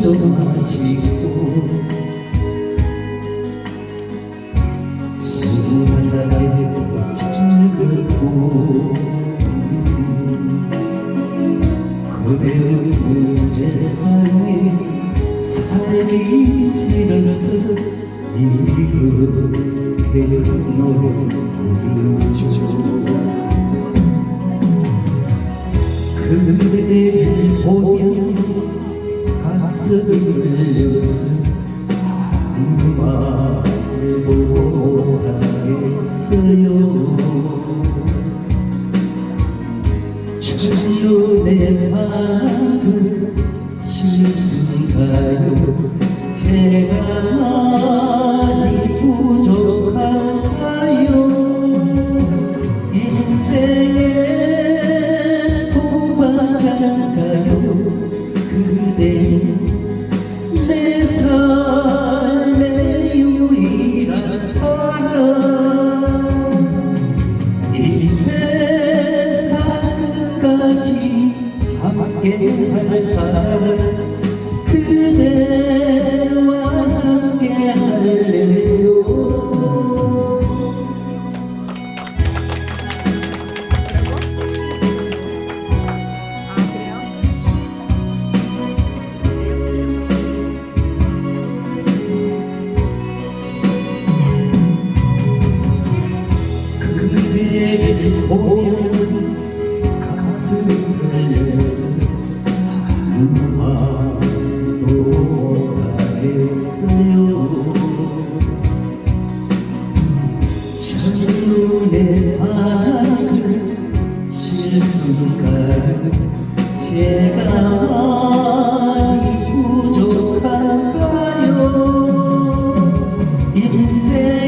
없이도 마시고 술한 잔에 짝을 긋고 그대 없는 세상에 살기 싫어서 이렇게 노래 부르죠. 그대 보면 가슴을 아무 말도 못하겠어요 부족한가요 인생에 Oh, 제가 많이 부족한가요? 인생